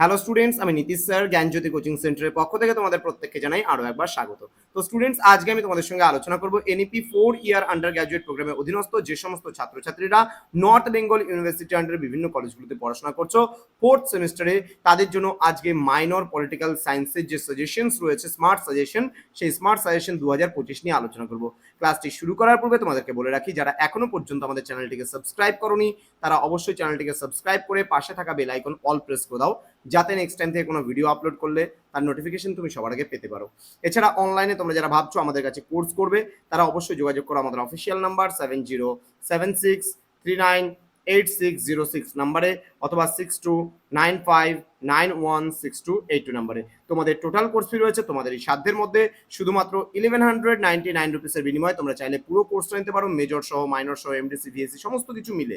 Hello students আমি Nitish sir, জ্ঞানজ্যোতি coaching সেন্টারের পক্ষ থেকে তোমাদের প্রত্যেককে জানাই আরও একবার স্বাগত। তো স্টুডেন্টস আজকে আমি তোমাদের সঙ্গে আলোচনা করব NEP four year undergraduate প্রোগ্রামের অধীনস্থ যে সমস্ত ছাত্রছাত্রীরা নর্থ বেঙ্গল ইউনিভার্সিটি আন্ডারে বিভিন্ন কলেজগুলোতে পড়াশোনা করছ ফোর্থ সেমিস্টারে তাদের জন্য আজকে মাইনর পলিটিক্যাল সায়েন্সের যে সাজেশনস রয়েছে স্মার্ট সাজেশন সেই স্মার্ট সাজেশন দু হাজার পঁচিশ নিয়ে আলোচনা করব। ক্লাসটি শুরু করার পূর্বে তোমাদেরকে বলে রাখি, যারা এখনও পর্যন্ত আমাদের চ্যানেলটিকে সাবস্ক্রাইব করনি, তারা অবশ্যই চ্যানেলটিকে সাবস্ক্রাইব করে পাশে থাকা বেল আইকন অল প্রেস করে দাও। যাতে নেক্সট টাইম থেকে কোনো ভিডিও আপলোড করলে তার নোটিফিকেশন তুমি সবার আগে পেতে পারো। এছাড়া অনলাইনে তোমরা যারা ভাবছ আমাদের কাছে কোর্স করবে, তারা অবশ্যই যোগাযোগ করো আমাদের official number seven zero seven six three nine eight six zero six নাম্বারে অথবা six two nine five nine one six two eight two নাম্বারে তোমাদের টোটাল কোর্স ফি রয়েছে তোমাদের এই সাধ্যের মধ্যে। শুধুমাত্র ইলেভেন হান্ড্রেড নাইনটি নাইন রুপিসের বিনিময়ে তোমরা চাইলে পুরো কোর্সটা নিতে পারো। মেজর সহ মাইনর সহ এমডিসি ভিএসসি সমস্ত কিছু মিলে।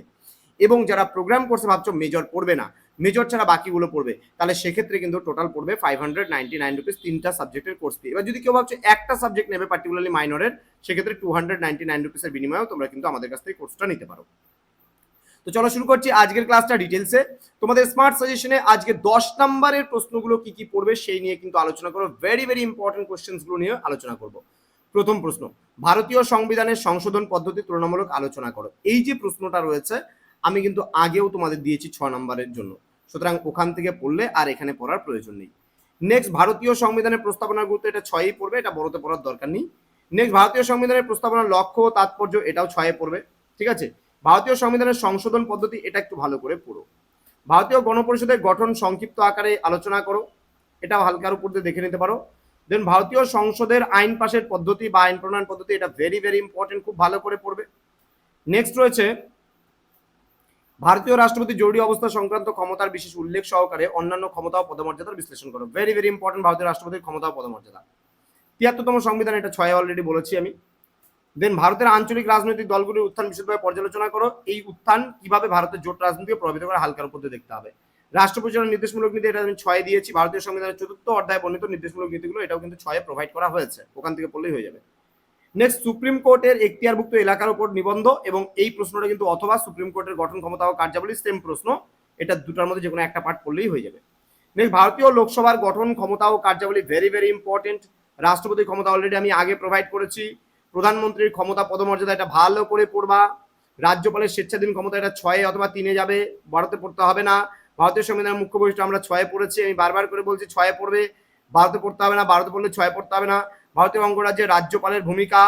এবং যারা প্রোগ্রাম কোর্সে ভাবছ মেজর পড়বে না মেজর ছাড়া বাকিগুলো পড়বে, তাহলে সেক্ষেত্রে কিন্তু টোটাল পড়বে five hundred ninety nine rupees তিনটা সাবজেক্টের কোর্স দিয়ে এবার যদি কেউ ভাবছ একটা সাবজেক্ট নেবে পার্টিকুলারলি মাইনরের সেক্ষেত্রে টু হান্ড্রেড নাইনটি নাইন রুপিসের বিনিময়েও তোমরা কিন্তু আমাদের কাছ থেকে কোর্সটা নিতে পারো। তো চলো শুরু করছি আজকের ক্লাসটা ডিটেলসে তোমাদের স্মার্ট সাজেশনে আজকে দশ নম্বরের প্রশ্নগুলো কি কি পড়বে সেই নিয়ে কিন্তু আলোচনা করব ভেরি ভেরি ইম্পর্টেন্ট কোশ্চেন্সগুলো নিয়ে আলোচনা করব। প্রথম প্রশ্ন, ভারতীয় সংবিধানের সংশোধন পদ্ধতি তুলনামূলক আলোচনা করো। এই যে প্রশ্নটা রয়েছে আমি কিন্তু আগেও তোমাদের দিয়েছি ছ নম্বরের জন্য। সুতরাং ওখান থেকে পড়লে আর এখানে পড়ার প্রয়োজন নেই। নেক্সট ভারতীয় সংবিধানের প্রস্তাবনার গুরুত্ব এটা ছয়ই পড়বে, এটা বড়তে পড়ার দরকার নেই। নেক্সট ভারতীয় সংবিধানের প্রস্তাবনার লক্ষ্য তাৎপর্য এটাও ছয়ে পড়বে, ঠিক আছে? ভারতীয় সংবিধানের সংশোধন পদ্ধতি এটা একটু ভালো করে পড়ো। ভারতীয় গণপরিষদের গঠন সংক্ষিপ্ত আকারে আলোচনা করো, এটাও হালকার উপর দিয়ে দেখে নিতে পারো। দেন ভারতীয় সংসদের আইন পাশের পদ্ধতি বা আইন প্রণয়ন পদ্ধতি এটা ভেরি ভেরি ইম্পর্টেন্ট খুব ভালো করে পড়বে। নেক্সট রয়েছে ভারতীয় রাষ্ট্রপতি জরুরি অবস্থা সংক্রান্ত ক্ষমতার বিশেষ উল্লেখ সহকারে অন্যান্য ক্ষমতা ও পদমর্যাদার বিশ্লেষণ করো। ভেরি ভেরি ইম্পর্টেন্ট ভারতীয় রাষ্ট্রপতির ক্ষমতা ও পদমর্যাদা। তিয়াত্তরতম সংবিধান এটা ছয় অলরেডি বলেছি আমি। দেন ভারতের আঞ্চলিক রাজনৈতিক দলগুলির উত্থান বিশদভাবে পর্যালোচনা করো। এই উত্থান কীভাবে ভারতের জোট রাজনীতিকে প্রভাবিত করে হালকার উপর দেখতে হবে। রাষ্ট্র পরিচালনার নির্দেশমূলক নীতি, এটা আমি ছয় দিয়েছি। ভারতীয় সংবিধানের চতুর্থ অধ্যায় বর্ণিত নির্দেশমূলক নীতিগুলো এটাও কিন্তু ছয়ে প্রোভাইড করা হয়েছে। ওখান থেকে পড়লেই হয়ে যাবে। নেক্সট সুপ্রিম কোর্টের এখতিয়ারভুক্ত এলাকার উপর নিবন্ধ এবং এই প্রশ্নটা কিন্তু অথবা সুপ্রিম কোর্টের গঠন ক্ষমতা ও কার্যাবলী সেম প্রশ্ন। এটা দুটার মধ্যে যে কোনো একটা পার্ট পড়লেই হয়ে যাবে। নেক্সট ভারতীয় লোকসভার গঠন ক্ষমতা ও কার্যাবলী ভেরি ভেরি ইম্পর্টেন্ট রাষ্ট্রপতির ক্ষমতা অলরেডি আমি আগে প্রোভাইড করেছি। প্রধানমন্ত্রীর ক্ষমতা পদমর্যাদা এটা ভালো করে পড়বা। রাজ্যপালের স্বেচ্ছাধীন ক্ষমতা এটা ছয়ে অথবা তিনে যাবে, ভারতে পড়তে হবে না। ভারতীয় সংবিধানের মুখ্য বৈশিষ্ট্য আমরা ছয়ে পড়েছি, আমি বারবার করে বলছি ছয়ে পড়বে। ভারতে পড়তে হবে না, ভারতে পড়লে ছয়ে পড়তে হবে না। ভারতীয় অঙ্গরাজ্যের রাজ্যপালের ভূমিকা,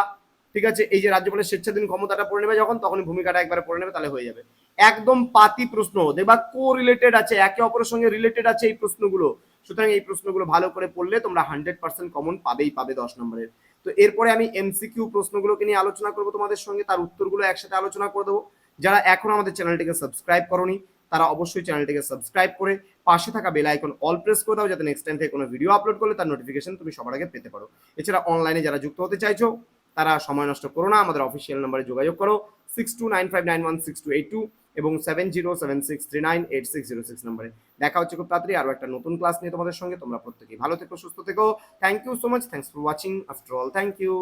ঠিক আছে? এই যে রাজ্যপালের স্বেচ্ছাধীন ক্ষমতাটা পড়ে নেবে যখন তখন ভূমিকাটা একবারে পড়ে নেবে, তাহলে হয়ে যাবে। একদম পাতি প্রশ্ন দেখবা কো রিলেটেড আছে, একে অপরের সঙ্গে রিলেটেড আছে এই প্রশ্নগুলো। সুতরাং এই প্রশ্নগুলো ভালো করে পড়লে তোমরা হান্ড্রেড পার্সেন্ট কমন পাবেই, পাবে দশ নম্বরের। তো এরপরে আমি এমসিকিউ প্রশ্নগুলোকে নিয়ে আলোচনা করব তোমাদের সঙ্গে, তার উত্তরগুলো একসাথে আলোচনা করে দেবো। যারা এখন আমাদের চ্যানেলটিকে সাবস্ক্রাইব করনি তারা অবশ্যই চ্যানেলটিকে সাবস্ক্রাইব করে পাশে থাকা বেল আইকন অল প্রেস করে দাও যাতে নেক্সট টাইম থেকে কোনো ভিডিও আপলোড করলে তার নোটিফিকেশন তুমি সবার আগে পেতে পারো। এছাড়া অনলাইনে যারা যুক্ত হতে চাইছো, তারা সময় নষ্ট করো না, আমাদের অফিসিয়াল নাম্বারে যোগাযোগ করো six two nine five nine one six two eight two এবং seven zero seven six three nine eight six zero six নম্বরে দেখা হচ্ছে খুব তাড়াতাড়ি আরও একটা নতুন ক্লাস নিয়ে তোমাদের সঙ্গে। তোমরা প্রত্যেকেই ভালো থেকো, সুস্থ থেকো। Thank you so much thanks for watching after all thank you